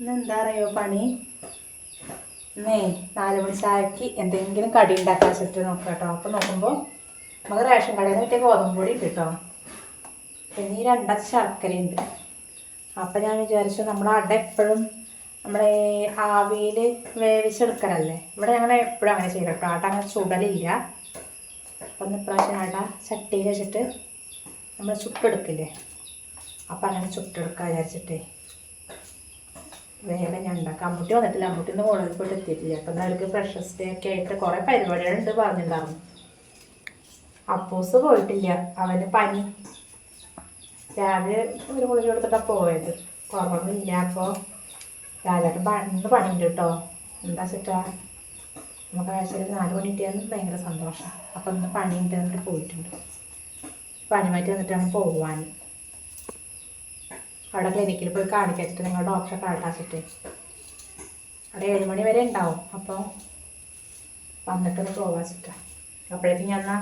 ഇന്ന് എന്താ അറിയോ പണി? ഇന്നേ നാല് മണി ചായക്ക് എന്തെങ്കിലും കടി ഉണ്ടാക്കാൻ വെച്ചിട്ട് നോക്കാം കേട്ടോ. അപ്പം നോക്കുമ്പോൾ നമുക്ക് റേഷൻ കടയിൽ നിന്ന് കിട്ടിയ ഗോതമ്പ് പൊടി ഉണ്ട് കേട്ടോ. പിന്നെ ഈ രണ്ടച്ച ശർക്കരയുണ്ട് അപ്പം ഞാൻ വിചാരിച്ചു നമ്മൾ അട എപ്പോഴും നമ്മളെ ആവിയിൽ വേവിച്ചെടുക്കലല്ലേ ഇവിടെ ഞങ്ങൾ എപ്പോഴും അങ്ങനെ ചെയ്യണം കേട്ടോ. അട അങ്ങനെ ചുടലില്ല. അപ്പം ഒന്ന് ഇപ്രാവശ്യം അട ചട്ടിയിൽ വെച്ചിട്ട് നമ്മൾ ചുട്ടെടുക്കില്ലേ? അപ്പം അങ്ങനെ ചുട്ടെടുക്കാൻ വിചാരിച്ചിട്ടേ. വേഗം ഞാൻ ഉണ്ടാക്കാം. അമ്മൂട്ടി വന്നിട്ടില്ല. അമ്മൂട്ടി ഒന്ന് കോളേജിൽ പോയിട്ട് എത്തിയിട്ടില്ല. അപ്പം അവർക്ക് ഫ്രഷസ് ഡേ ഒക്കെ ആയിട്ട് കുറേ പരിപാടികളുണ്ട് പറഞ്ഞിട്ടുണ്ടായിരുന്നു അപ്പോസ് പോയിട്ടില്ല. അവന് പനി. രാവിലെ ഒരു ഗുളിക കൊടുത്തിട്ടാണ് പോയത്. കുറവൊന്നുമില്ല അപ്പോൾ രാജാട്ട് പണ്ട് പണിയുണ്ട് കേട്ടോ എന്താ വെച്ചിട്ടാ? നമുക്ക് ആഴ്ചയിൽ നാല് മണി കിട്ടിയാൽ ഭയങ്കര സന്തോഷമാണ് അപ്പം ഇന്ന് പണിയുണ്ട് എന്നിട്ട് പോയിട്ടുണ്ട്. പണി മാറ്റി വന്നിട്ടാണ് പോവാൻ. അവിടെ ക്ലിനിക്കിൽ പോയി കാണിക്കാച്ചിട്ട് നിങ്ങൾ ഡോക്ടറെ കാട്ടാച്ചിട്ട് അവിടെ ഏഴ് മണി വരെ ഉണ്ടാവും. അപ്പോൾ വന്നിട്ടൊന്ന് പോവാച്ചിട്ടാ അപ്പോഴേക്കും ഞാൻ എന്നാ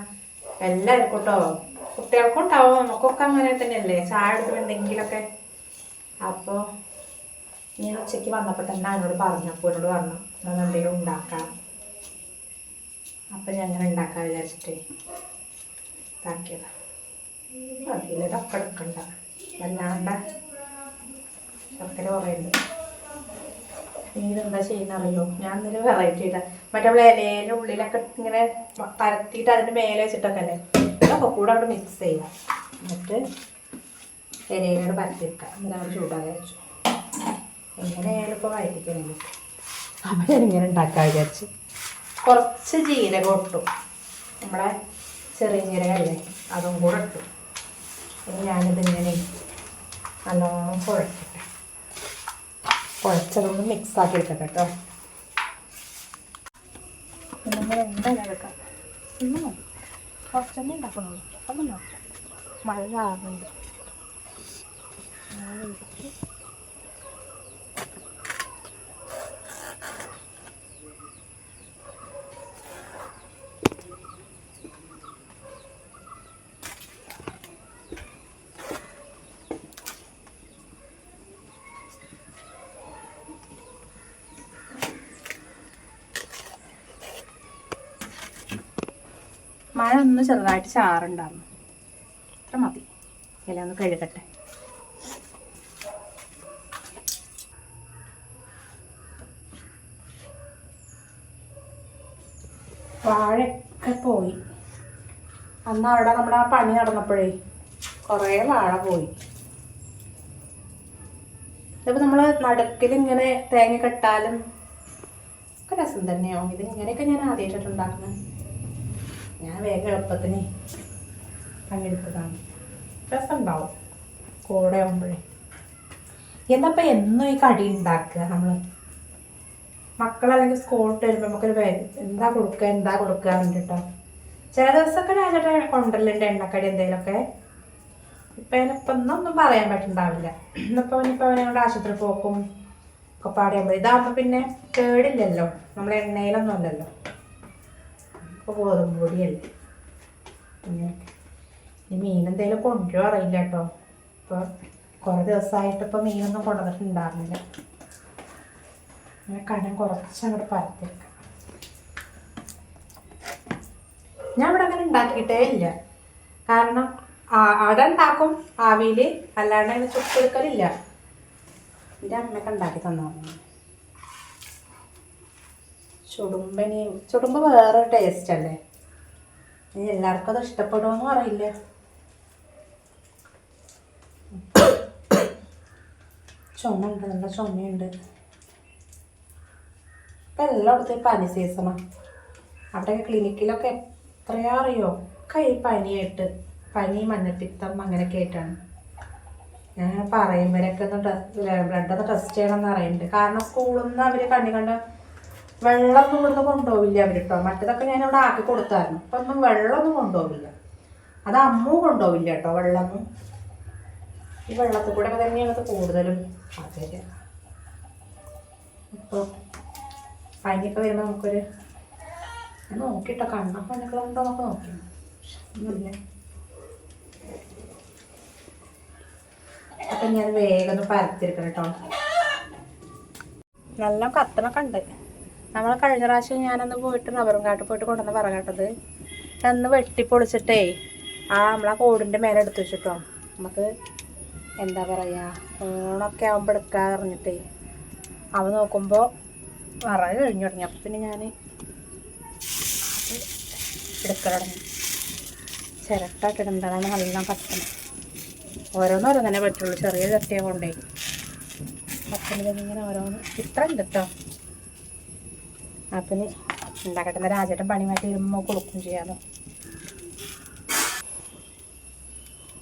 എല്ലാവർക്കും കേട്ടോ കുട്ടികൾക്കും ഉണ്ടാവും നമുക്കൊക്കെ അങ്ങനെ തന്നെയല്ലേ? ചായ എടുക്കുമ്പോൾ എന്തെങ്കിലുമൊക്കെ. അപ്പോൾ ഞാൻ ഉച്ചയ്ക്ക് വന്നപ്പോൾ തന്നെ എന്നോട് പറഞ്ഞു അപ്പോൾ എന്നോട് പറഞ്ഞു ഞാൻ എന്തെങ്കിലും ഉണ്ടാക്കാം. അപ്പം ഞാൻ അങ്ങനെ ഉണ്ടാക്കാൻ വിചാരിച്ചിട്ടേ ഇതാക്കിയതാണ് അതിലൊക്കെ എടുക്കണ്ട. അല്ലാണ്ട ശർക്കര കുറയുണ്ട് ഇനി ഇതെന്താ ചെയ്യുന്ന അറിയോ ഞാൻ ഇന്നലെ വെറൈറ്റി ഇട്ടാ മറ്റേ നമ്മൾ ഇലയിലെ ഉള്ളിലൊക്കെ ഇങ്ങനെ പരത്തിയിട്ട് അതിന്റെ മേലെ വെച്ചിട്ടൊക്കെ അല്ലേ അതൊക്കെ കൂടെ അവിടെ മിക്സ് ചെയ്യാം എന്നിട്ട് ഇലയിലോട് വെക്കുക എന്നിട്ട് അവിടെ ചൂടാകെ വെച്ചു. എങ്ങനെയായാലും ഇപ്പോൾ വഴറ്റിക്കണല്ലോ അപ്പം ഞാൻ ഇങ്ങനെ ഉണ്ടാക്കാൻ വിചാരിച്ചു. കുറച്ച് ജീരകം ഇട്ടു. നമ്മളെ ചെറിയ ജീരകല്ലേ അതും കൂടെ ഇട്ടു. ഇനി ഞാനിതിങ്ങനെ നല്ലോണം കുഴക്കട്ടെ കുഴച്ചതൊന്ന് മിക്സ് ആക്കി എടുക്കട്ടെ കേട്ടോ. നമ്മൾ എന്തായാലും എടുക്കാം? ഇന്ന് മതി. കുറച്ചൊന്നും ഉണ്ടാക്കണുള്ളൂ നോക്കാം. മഴ കാണുന്നുണ്ട് മഴ ഒന്ന് ചെറുതായിട്ട് ചാറുണ്ടായിരുന്നു. അത്ര മതി. ഇല ഒന്ന് കഴുകട്ടെ. വാഴയൊക്കെ പോയി. അന്ന് അവിടെ നമ്മുടെ ആ പണി നടന്നപ്പോഴേ കുറേ വാഴ പോയി. ഇതിപ്പോൾ നമ്മൾ നടുക്കിൽ ഇങ്ങനെ തേങ്ങ കെട്ടാലും ഒക്കെ രസം തന്നെയാവും. ഇത് ഇങ്ങനെയൊക്കെ ഞാൻ ആദ്യമായിട്ടാണ് ഉണ്ടാക്കുന്നത് ഞാൻ വേഗം എളുപ്പത്തിന് പണിയെടുത്തതാണ് രസമുണ്ടാവും. കൂടെ ആകുമ്പോഴേ എന്നപ്പോൾ എന്നും ഈ കടി ഉണ്ടാക്കുക നമ്മൾ മക്കളല്ലെങ്കിൽ സ്കൂളിട്ട് വരുമ്പോൾ നമുക്കൊരു എന്താ കൊടുക്കുക എന്താ കൊടുക്കുക എന്നിട്ടോ ചില ദിവസമൊക്കെ രാജേട്ടൻ കൊണ്ടല്ലുണ്ട് എണ്ണക്കടി എന്തെങ്കിലുമൊക്കെ. ഇപ്പം അതിനിപ്പം ഒന്നും പറയാൻ പറ്റുന്നുണ്ടാവില്ല ഇന്നിപ്പോൾ ഇനിയിപ്പോൾ അവനോട് ആശുപത്രി പോക്കും ഒക്കെ പാടിയാകുമ്പോൾ ഇതാകുമ്പോൾ പിന്നെ കേടില്ലല്ലോ നമ്മൾ എണ്ണയിലൊന്നും അല്ലല്ലോ. ഇപ്പോൾ ഗോതമ്പ് പൊടിയല്ലേ? പിന്നെ ഇനി മീൻ എന്തെങ്കിലും കൊണ്ടുവരോ അറിയില്ല കേട്ടോ. ഇപ്പോൾ കുറേ ദിവസമായിട്ട് ഇപ്പോൾ മീനൊന്നും കൊണ്ടുവന്നിട്ടുണ്ടായിരുന്നില്ല. അങ്ങനെ കടം കുറച്ച് അങ്ങോട്ട് പരത്തിയേക്കാം ഞാൻ ഇവിടെ അങ്ങനെ ഉണ്ടാക്കിയിട്ടേ ഇല്ല. കാരണം അവിടെ ഉണ്ടാക്കും ആവിയിൽ അല്ലാണ്ട് അങ്ങനെ ചുട്ടെടുക്കലില്ല. എന്റെ അമ്മയൊക്കെ ഉണ്ടാക്കി തന്നു ചുടുമ്പനി ചുടുമ്പ് വേറെ ടേസ്റ്റ് അല്ലേ? ഇനി എല്ലാവർക്കും അത് ഇഷ്ടപ്പെടുമെന്നും അറിയില്ല ചുമയുണ്ട് നല്ല ചുമയുണ്ട്. ഇപ്പം എല്ലായിടത്തും പനി സീസണാണ് അവിടെയൊക്കെ ക്ലിനിക്കിലൊക്കെ എത്രയാ അറിയോ? കൈ പനിയായിട്ട് പനി മഞ്ഞപ്പിത്തം അങ്ങനെയൊക്കെ ആയിട്ടാണ്. ഞാൻ പറയുമ്പോഴൊക്കെ ഒന്ന് ബ്ലഡ് ഒന്ന് ടെസ്റ്റ് ചെയ്യണം എന്ന് പറയുന്നുണ്ട്. കാരണം സ്കൂളിൽ നിന്ന് അവർ കണ്ണി കണ്ട വെള്ളമൊന്നും ഇവിടുന്ന് കൊണ്ടുപോവില്ല അവർ കേട്ടോ മറ്റേതൊക്കെ ഞാൻ ഇവിടെ ആക്കി കൊടുത്തായിരുന്നു. ഇപ്പം ഒന്നും വെള്ളമൊന്നും കൊണ്ടുപോവില്ല. അത് അമ്മു കൊണ്ടുപോവില്ല കേട്ടോ വെള്ളമൊന്നും ഈ വെള്ളത്തിൽ കൂടെ തന്നെയാണ് അത് കൂടുതലും പകരുക ഇപ്പോൾ പനിയൊക്കെ വരുമ്പോൾ നമുക്കൊരു നോക്കിട്ടോ. കണ്ണൊക്കെ ഉണ്ടോ നമുക്ക് നോക്കി. ഒന്നുമില്ല അപ്പം ഞാൻ വേഗം ഒന്ന് പരത്തിരിക്കണം കേട്ടോ നല്ല കത്തണൊക്കെ ഉണ്ട്. നമ്മൾ കഴിഞ്ഞ പ്രാവശ്യം ഞാനന്ന് പോയിട്ട് റബ്ബറും കാട്ടിൽ പോയിട്ട് കൊണ്ടുവന്ന പറകാട്ടത് അന്ന് വെട്ടിപ്പൊളിച്ചിട്ടേ ആ നമ്മളാ കോടിന്റെ മേലെ എടുത്തു വെച്ചിട്ടോ. നമുക്ക് എന്താ പറയുക ഓണൊക്കെ ആകുമ്പോൾ എടുക്കാതെ പറഞ്ഞിട്ടേ. അവ നോക്കുമ്പോൾ വറക് കഴിഞ്ഞു തുടങ്ങി. അപ്പം പിന്നെ ഞാൻ എടുക്കലടങ്ങി തുടങ്ങി. ചിരട്ടായിട്ട് ഇടുന്നതാണ് നല്ല കത്തണം ഓരോന്നോരോ തന്നെ പറ്റുള്ളൂ. ചെറിയ ചട്ടിയെ കൊണ്ടേ. അപ്പന് ഇങ്ങനെ ഓരോന്ന്. ഇത്ര ഉണ്ട് കേട്ടോ അപ്പന് ഉണ്ടാക്കട്ടെ. രാജേട്ടൻ പണി മാറ്റി വരുമ്പോൾ കൊടുക്കും ചെയ്യാമോ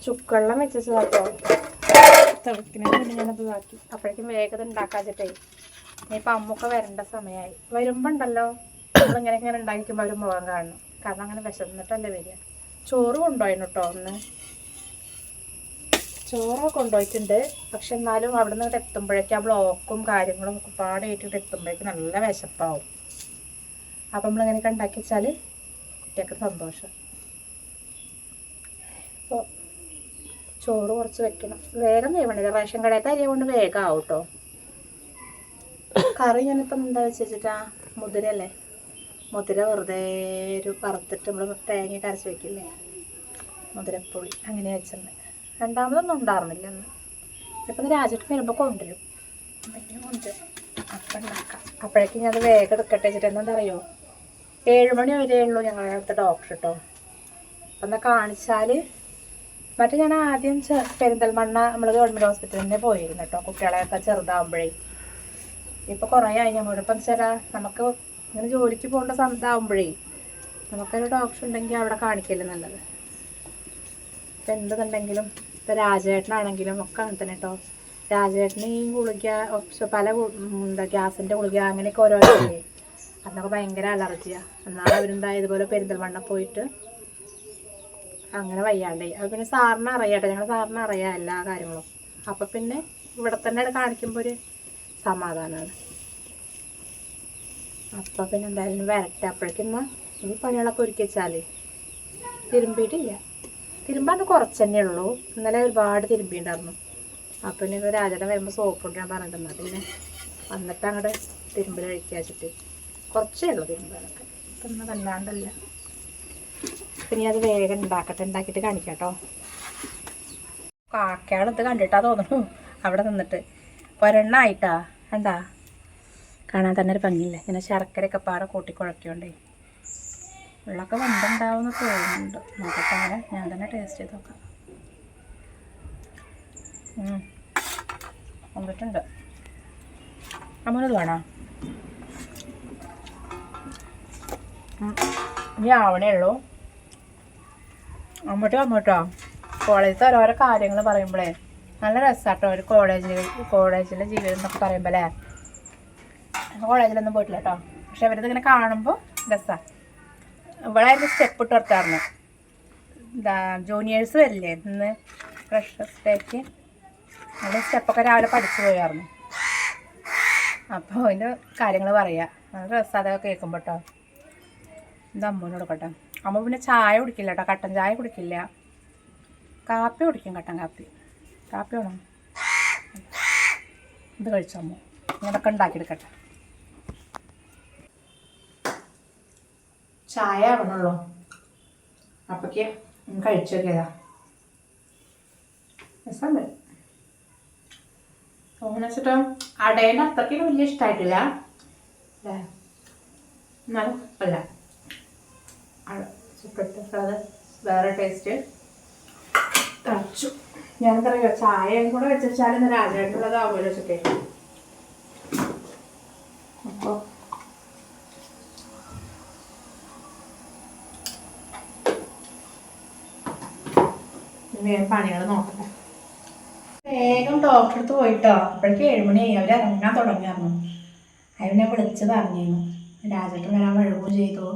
ചുക്കെള്ളം വെച്ചു കേട്ടോ തിളക്കിനു മുന്നേ ഞാനത് ഇതാക്കി. അപ്പോഴേക്കും വേഗത ഉണ്ടാക്കാച്ചിട്ടേ ഇനിയിപ്പോൾ അമ്മൊക്കെ വരേണ്ട സമയമായി വരുമ്പോൾ ഉണ്ടല്ലോ നമ്മളിങ്ങനെ ഇങ്ങനെ ഉണ്ടാക്കിക്കുമ്പോൾ അവർ മുഖം കാണണം. കാരണം അങ്ങനെ വിശന്നിട്ടല്ലേ വരിക. ചോറ് കൊണ്ടുപോയിന് കേട്ടോ ഒന്ന് ചോറൊക്കെ കൊണ്ടുപോയിട്ടുണ്ട്. പക്ഷെ എന്നാലും അവിടെ നിന്ന് എത്തുമ്പോഴേക്കും ആ ബ്ലോക്കും കാര്യങ്ങളും ഒക്കെ പാടായിട്ട് എത്തുമ്പോഴേക്കും നല്ല വിശപ്പാവും. അപ്പം നമ്മളിങ്ങനെയൊക്കെ ഉണ്ടാക്കി വെച്ചാൽ കുട്ടിയൊക്കെ സന്തോഷം. അപ്പോൾ ചോറ് കുറച്ച് വെക്കണം. വേഗം വേവണില്ല റേഷൻ കടയത്തെ അരി കൊണ്ട് വേഗം ആവും കേട്ടോ കറി ഞാനിപ്പം എന്താ വെച്ചിട്ടാ? മുതിരല്ലേ മുതിര വെറുതെ ഒരു പറത്തിട്ട് നമ്മൾ തേങ്ങ കരച്ച് വെക്കില്ലേ? മുതിരപ്പൊടി അങ്ങനെ വെച്ചിട്ടുണ്ട്. രണ്ടാമതൊന്നും ഉണ്ടായിരുന്നില്ല അന്ന് ഇപ്പം രാജേട്ടൻ വരുമ്പോൾ കൊണ്ടുവരും. കൊണ്ടുവരും. അപ്പം ഉണ്ടാക്കാം. അപ്പോഴേക്കും ഞാൻ അത് വേഗം എടുക്കട്ടെ വെച്ചിട്ട് എന്താ അറിയോ? ഏഴ് മണി വരെ ഉള്ളൂ ഞങ്ങളുടെ ഡോക്ടർ കേട്ടോ അപ്പം എന്നാൽ കാണിച്ചാൽ മറ്റേ ഞാൻ ആദ്യം പെരിന്തൽമണ്ണ നമ്മൾ ഗവൺമെന്റ് ഹോസ്പിറ്റലിൽ തന്നെ പോയിരുന്നു കേട്ടോ കുട്ടികളെയൊക്കെ ചെറുതാകുമ്പോഴേ ഇപ്പോൾ കുറേ ആയി ഞങ്ങളുടെ ഇപ്പം ചില നമുക്ക് ഇങ്ങനെ ജോലിക്ക് പോകേണ്ട സമയത്താകുമ്പോഴേ നമുക്കൊരു ഡോക്ടർ ഉണ്ടെങ്കിൽ അവിടെ കാണിക്കല്ലേ നല്ലത്. ഇപ്പം എന്തെന്നുണ്ടെങ്കിലും ഇപ്പം രാജേട്ടനാണെങ്കിലും ഒക്കെ അങ്ങനെ തന്നെ കേട്ടോ രാജേട്ടന് ഈ ഗുളിക പല എന്താ ഗ്യാസിന്റെ ഗുളിക അങ്ങനെയൊക്കെ ഓരോ ഇല്ലേ? അന്നൊക്കെ ഭയങ്കര അലർജിയാണ് എന്നാൽ അവരുണ്ടായ ഇതുപോലെ പെരിന്തൽമണ്ണ പോയിട്ട് അങ്ങനെ വയ്യാണ്ടായി. അത് പിന്നെ സാറിന് അറിയാട്ടെ. ഞങ്ങൾ സാറിന് അറിയാം എല്ലാ കാര്യങ്ങളും. അപ്പം പിന്നെ ഇവിടെ തന്നെ കാണിക്കുമ്പോൾ ഒരു സമാധാനമാണ് അപ്പം പിന്നെ എന്തായാലും വരട്ടെ. അപ്പോഴേക്കും ഈ പണികളൊക്കെ ഒരുക്കി വെച്ചാൽ തിരുമ്പിയിട്ടില്ല. തിരുമ്പാന്ന് കുറച്ച് തന്നെ ഉള്ളൂ. ഇന്നലെ ഒരുപാട് തിരുമ്പിണ്ടായിരുന്നു അപ്പം ഇത് രാജയുടെ വരുമ്പോൾ സോപ്പ് കൊണ്ട് ഞാൻ പറഞ്ഞിട്ടുണ്ട് പിന്നെ വന്നിട്ട് അങ്ങോട്ട് തിരുമ്പൽ കഴിക്കുക വെച്ചിട്ട് കുറച്ചേ ഉള്ളൂ തിരുമ്പാനൊക്കെ ഇന്ന് വല്ലാണ്ടല്ല. പിന്നെ അത് വേഗം ഉണ്ടാക്കട്ടെ. ഉണ്ടാക്കിയിട്ട് കാണിക്കാം കേട്ടോ കണ്ടിട്ടാ തോന്നുന്നു. അവിടെ നിന്നിട്ട്. ഒരെണ്ണായിട്ടാ എന്താ കാണാൻ തന്നെ ഒരു ഭംഗിയില്ലേ? ഇങ്ങനെ ശർക്കരയൊക്കെ പാടെ കൂട്ടി കുഴക്കണ്ടേ ഉള്ളൊക്കെ വണ്ടുണ്ടാവുമെന്ന് തോന്നുന്നുണ്ട്. നോക്കട്ടെ അങ്ങനെ. ഞാൻ തന്നെ ടേസ്റ്റ് ചെയ്ത് നോക്കാം. വന്നിട്ടുണ്ട്. അമ്മനത് വേണോ? ഇനി ആവണേ ഉള്ളൂ. അങ്ങോട്ട് വന്നോട്ടോ. കോളേജിലത്തെ ഓരോരോ കാര്യങ്ങൾ പറയുമ്പോഴേ നല്ല രസാട്ടോ ഒരു കോളേജിൽ കോളേജിലെ ജീവിതം എന്നൊക്കെ പറയുമ്പോൾ കോളേജിലൊന്നും പോയിട്ടില്ല കേട്ടോ പക്ഷെ അവരത് ഇങ്ങനെ കാണുമ്പോൾ രസാ. ഇവിടെ അതിന്റെ സ്റ്റെപ്പ് ഇട്ട് കൊടുത്തായിരുന്നു എന്താ ജൂനിയേഴ്സ് വരില്ലേ ഇന്ന് ഫ്രഷേക്ക് അവിടെ സ്റ്റെപ്പൊക്കെ രാവിലെ പഠിച്ചു പോയായിരുന്നു അപ്പോൾ അതിന്റെ കാര്യങ്ങൾ പറയാം. നല്ല രസം കേട്ടോ ഇത് അമ്മൂന് കൊടുക്കട്ടെ അമ്മ പിന്നെ ചായ കുടിക്കില്ല കേട്ടോ കട്ടൻ ചായ കുടിക്കില്ല. കാപ്പി കുടിക്കും കട്ടൻ കാപ്പി. കാപ്പി വേണം? ഇത് കഴിച്ചോ അമ്മ? ഇങ്ങനൊക്കെ ഉണ്ടാക്കിയെടുക്കട്ടെ ചായ ആവണുള്ളൂ അപ്പക്ക് കഴിച്ചു നോക്കിയതാ. വെച്ചിട്ട് അടേന്റെ അത്രയ്ക്ക് വലിയ ഇഷ്ടമായിട്ടില്ല എന്നാലും അല്ല ചുപ്പിട്ടത് വേറെ ടേസ്റ്റ് തറച്ചു ഞാൻ പറയുക ചായയും കൂടെ വെച്ചാൽ ഇന്ന് രാജായിട്ടുള്ളതാവുമല്ലോ ചുക്കേ അപ്പോൾ വേഗം പണികൾ നോക്കട്ടെ. വേഗം ഡോക്ടറെ അടുത്ത് പോയിട്ടോ. അപ്പോഴേക്കും ഏഴുമണിയായി അവർ ഇറങ്ങാൻ തുടങ്ങിയായിരുന്നു അതിനെ വിളിച്ച് പറഞ്ഞിരുന്നു. രാജേട്ടൻ വരാൻ വഴുകുകയും ചെയ്തു.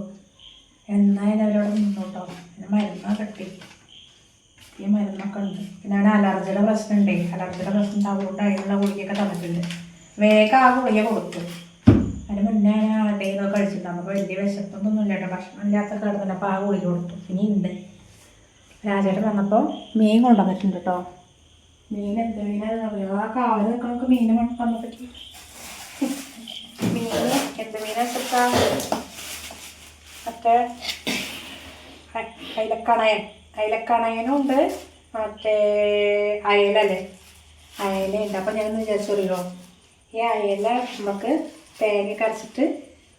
എന്നായാലും അവരോട് നിന്നോട്ടോ. പിന്നെ മരുന്നൊക്കെ കിട്ടി. ഈ മരുന്നൊക്കെ ഉണ്ട്. പിന്നെ അവിടെ അലർജിയുടെ പ്രശ്നമുണ്ടേ. അലർജിയുടെ പ്രശ്നം ഉണ്ടാവുകൊണ്ട് അതിനുള്ള ഗുളികയൊക്കെ തന്നിട്ടുണ്ട്. വേഗം ആ ഗുളിക കൊടുത്തു. അതിന് മുന്നേ ഞാൻ ഡേയ്തൊക്കെ കഴിച്ചിട്ടുണ്ടാകും അപ്പോൾ വലിയ വിശപ്പൊന്നും ഇല്ല കേട്ടോ. ഭക്ഷണം ഇല്ലാത്ത കിടന്നില്ല. അപ്പോൾ ആ ഗുളിക കൊടുത്തു. ഇനി ഉണ്ട്. രാജേട്ടൻ വന്നപ്പോൾ മീൻ കൊണ്ടുവന്നിട്ടുണ്ട് കേട്ടോ. മീൻ എന്ത് മീനാണെന്ന് അറിയോ? ആ കാൽ നിൽക്കണമൊക്കെ മീൻ വന്നപ്പോഴേക്ക് എന്ത് മീനാ വെച്ചാ മറ്റേ അയിലക്കണയൻ. അയിലക്കണയനും ഉണ്ട് മറ്റേ അയലല്ലേ? അയലുണ്ട് അപ്പം ഞാൻ വിചാരിച്ചറിയോ ഈ അയല നമുക്ക് തേങ്ങ കരച്ചിട്ട്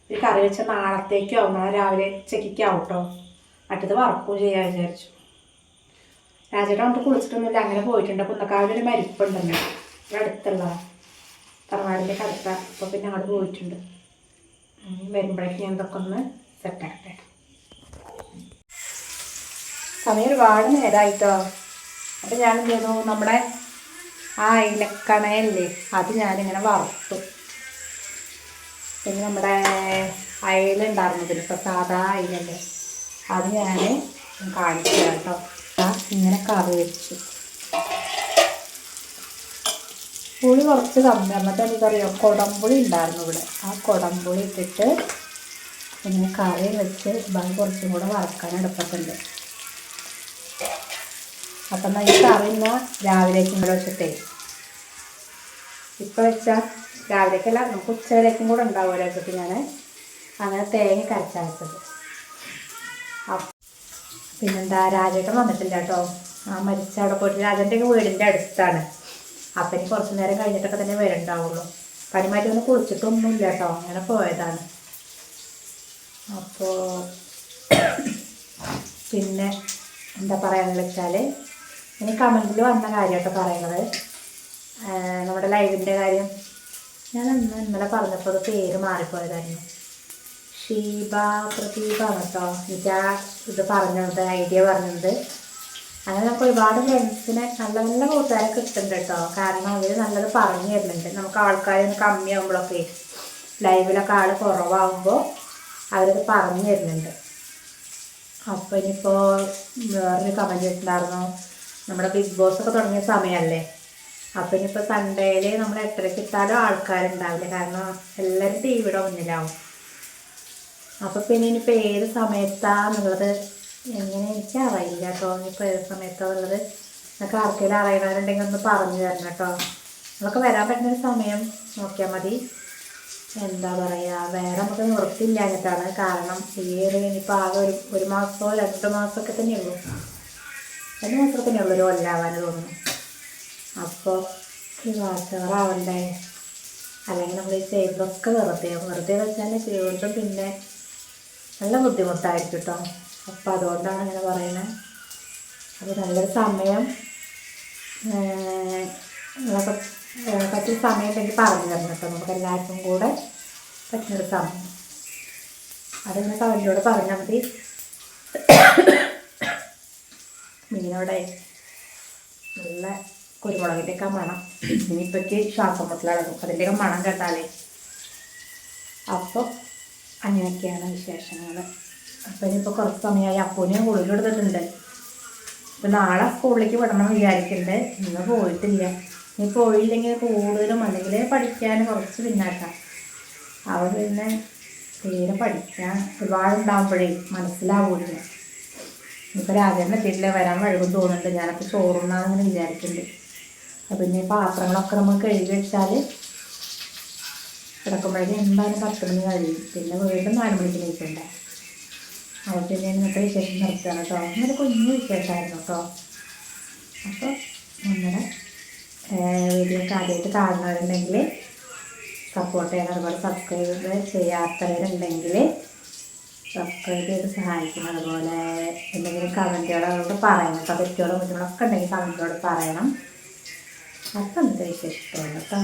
ഒരു കറി വെച്ച നാളത്തേക്കോ നാളെ രാവിലെ ഉച്ചയ്ക്കാവും കേട്ടോ മറ്റത് വറക്കും ചെയ്യാൻ വിചാരിച്ചു. രാജേട്ടാ നമുക്ക് കുളിച്ചിട്ടൊന്നുമില്ല. അങ്ങനെ പോയിട്ടുണ്ട്. കുന്നക്കാവിൽ ഒരു അവരൊരു ഇവിടെ അടുത്തുള്ള തറവാടിന്റെ കടുത്ത. അപ്പോൾ പിന്നെ അങ്ങോട്ട് പോയിട്ടുണ്ട്. വരുമ്പോഴേക്കും ഞാൻ ഇതൊക്കെ ഒന്ന് സെറ്റാക്കട്ടെ. സമയം ഒരുപാട് നേരമായിട്ടോ അപ്പം ഞാൻ എന്ത് ചെയ്തു? നമ്മുടെ ആ അയിലക്കണയല്ലേ അത് ഞാനിങ്ങനെ വറുത്തു. പിന്നെ നമ്മുടെ അയലുണ്ടായിരുന്നതിൽ ഇപ്പോൾ സാധാ അയിലല്ലേ. അത് ഞാൻ കാണിച്ചു കേട്ടോ. ഇങ്ങനെ കറി വെച്ചു. പുളി കുറച്ച് കമ്മി. എന്നിട്ട് എനിക്കറിയാം കൊടമ്പുളി ഉണ്ടായിരുന്നു ഇവിടെ. ആ കൊടമ്പുളി ഇട്ടിട്ട് ഇങ്ങനെ കറി വെച്ച് ബാക്കി കുറച്ചും കൂടെ വറക്കാൻ എടുപ്പത്തുണ്ട് അപ്പം എന്നാൽ ഈ കറി ഇന്ന് രാവിലേക്കും കൂടെ വെച്ചിട്ടേ. ഇപ്പം വെച്ചാൽ രാവിലേക്കല്ല നമുക്ക് ഉച്ചവരേക്കും കൂടെ ഉണ്ടാവുമല്ലോ വെച്ചിട്ട് ഞാൻ അങ്ങനെ തേങ്ങ കരച്ചാൽ വെച്ചത്. പിന്നെന്താ രാജേട്ടൻ വന്നിട്ടില്ല കേട്ടോ. ആ മരിച്ച അവിടെ പോയിട്ട് രാജന്റെ വീടിന്റെ അടുത്താണ്. അപ്പം ഇനി കുറച്ച് നേരം കഴിഞ്ഞിട്ടൊക്കെ തന്നെ വരുന്നുണ്ടാവുള്ളൂ പണിമാറ്റി ഒന്ന് കുളിച്ചിട്ടൊന്നുമില്ല കേട്ടോ അങ്ങനെ പോയതാണ്. അപ്പോൾ പിന്നെ എന്താ പറയാന്ന് വെച്ചാൽ ഇനി കമന്റിൽ വന്ന കാര്യമൊക്കെ പറയുന്നത് നമ്മുടെ ലൈവിന്റെ കാര്യം. ഞാൻ അന്ന് ഇന്നലെ പറഞ്ഞപ്പോൾ പേര് മാറിപ്പോയതായിരുന്നു. ഷീബ പ്രദീപ കേട്ടോ എനിക്ക് ആ ഇത് പറഞ്ഞത് ഐഡിയ പറഞ്ഞത്. അങ്ങനെ നമുക്ക് ഒരുപാട് ഫ്രണ്ട്സിനെ നല്ല നല്ല കൂട്ടുകാരെ കിട്ടുന്നുണ്ട് കേട്ടോ കാരണം അവർ നല്ലത് പറഞ്ഞു തരുന്നുണ്ട്. നമുക്ക് ആൾക്കാരൊന്ന് കമ്മിയാകുമ്പോഴൊക്കെ ലൈവിലൊക്കെ ആൾ കുറവാകുമ്പോൾ അവരത് പറഞ്ഞു തരുന്നുണ്ട്. അപ്പോൾ ഇനിയിപ്പോൾ വേറൊരു കമന്റ് ചെയ്തിട്ടുണ്ടായിരുന്നു നമ്മുടെ ബിഗ് ബോസ് ഒക്കെ തുടങ്ങിയ സമയമല്ലേ അപ്പോൾ ഇനിയിപ്പോൾ സൺഡേയിൽ നമ്മൾ എത്രയ്ക്ക് ഇട്ടാലും ആൾക്കാരുണ്ടാവില്ല. കാരണം എല്ലാവരും ടി വിയുടെ മുന്നിലാവും. അപ്പോൾ പിന്നെ ഇനിയിപ്പോൾ ഏത് സമയത്താന്നുള്ളത് എങ്ങനെ എനിക്ക് അറിയില്ല കേട്ടോ. ഇനിയിപ്പോൾ ഏത് സമയത്താന്നുള്ളത് നിങ്ങൾക്ക് ആർക്കെങ്കിലും അറിയണവരുണ്ടെങ്കിൽ ഒന്ന് പറഞ്ഞു തരണം കേട്ടോ. നമുക്ക് വരാൻ പറ്റുന്ന സമയം നോക്കിയാൽ മതി. എന്താ പറയുക വേറെ നമുക്ക് നിവൃത്തിയില്ലാഞ്ഞിട്ടാണ് കാരണം ഏറെ ഇനിയിപ്പോൾ ആകെ ഒരു ഒരു മാസമോ രണ്ട് മാസമൊക്കെ തന്നെയുള്ളൂ രണ്ട് മാസമൊക്കെ തന്നെയുള്ളൂ ഒരു കൊല്ലാവാൻ തോന്നുന്നു. അപ്പോൾ ഈ വാച്ചവറാവണ്ടേ അല്ലെങ്കിൽ നമ്മൾ ഈ ചെയ്തൊക്കെ വെറുതെ വെറുതെ വെച്ചാൽ വീണ്ടും പിന്നെ നല്ല ബുദ്ധിമുട്ടായിരിക്കും കേട്ടോ അപ്പോൾ അതുകൊണ്ടാണ് അങ്ങനെ പറയുന്നത് അപ്പോൾ നല്ലൊരു സമയം നിങ്ങളൊക്കെ പറ്റിയ സമയം ഉണ്ടെങ്കിൽ പറഞ്ഞു തരണം കേട്ടോ. നമുക്ക് എല്ലാവർക്കും കൂടെ പറ്റുന്നൊരു സമയം. അതിങ്ങനെ കവലിനോട് പറഞ്ഞാൽ മതി. മീനോടെ നല്ല കുരുമുളകിന്റെയൊക്കെ മണം. ഇനിയിപ്പോഴേക്ക് ശ്വാസം മുട്ടലടങ്ങും അതിന്റെയൊക്കെ മണം കേട്ടാലേ. അപ്പോൾ അങ്ങനെയൊക്കെയാണ് വിശേഷങ്ങൾ അപ്പോൾ ഇനിയിപ്പോൾ കുറച്ച് സമയമായി. അപ്പൂനെ കുളിലെടുത്തിട്ടുണ്ട് ഇപ്പം നാളെ സ്കൂളിലേക്ക് വിടണം വിചാരിക്കുന്നുണ്ട് ഇന്ന് പോയിട്ടില്ല. ഇനി പോയില്ലെങ്കിൽ കൂടുതലും അല്ലെങ്കിൽ പഠിക്കാൻ കുറച്ച് പിന്നാക്കാം. അവൾ പിന്നെ തീരെ പഠിക്കാൻ ഒരുപാടുണ്ടാകുമ്പോഴേ മനസ്സിലാവില്ല. ഇനിയിപ്പോൾ രാജേട്ടൻ വീട്ടിൽ വരാൻ വഴുകും തോന്നുന്നുണ്ട്. ഞാനപ്പോൾ ചോറുന്നാണെന്ന് വിചാരിക്കുന്നുണ്ട് അപ്പം ഇനി പാത്രങ്ങളൊക്കെ നമ്മൾ കഴുകി വെച്ചാൽ കിടക്കുമ്പോഴേക്കും എന്തായാലും പത്ത് മണി കഴിയും. പിന്നെ വീണ്ടും നാല് മണിക്ക് നീക്കണ്ടേ. അപ്പോൾ പിന്നെ ഇന്നത്തെ വിശേഷം നിർത്തുകയാണ് കേട്ടോ ഇന്നൊരു കുഞ്ഞു വിശേഷമായിരുന്നു കേട്ടോ അപ്പോൾ നമ്മുടെ വീഡിയോ ആദ്യമായിട്ട് കാണുന്നവരുണ്ടെങ്കിൽ സപ്പോർട്ട് ചെയ്യണം. അതുപോലെ സബ്സ്ക്രൈബ് ചെയ്യാത്തവരുണ്ടെങ്കിൽ സബ്സ്ക്രൈബ് ചെയ്ത് സഹായിക്കണം. അതുപോലെ എന്തെങ്കിലും കമന്റുകൾ അവരോട് പറയണം. കേട്ടോ തെറ്റുകളോ കുറ്റങ്ങളൊക്കെ ഉണ്ടെങ്കിൽ കമന്റുകളോട് പറയണം. അപ്പം എന്താ വിശേഷിപ്പോൾ കേട്ടോ.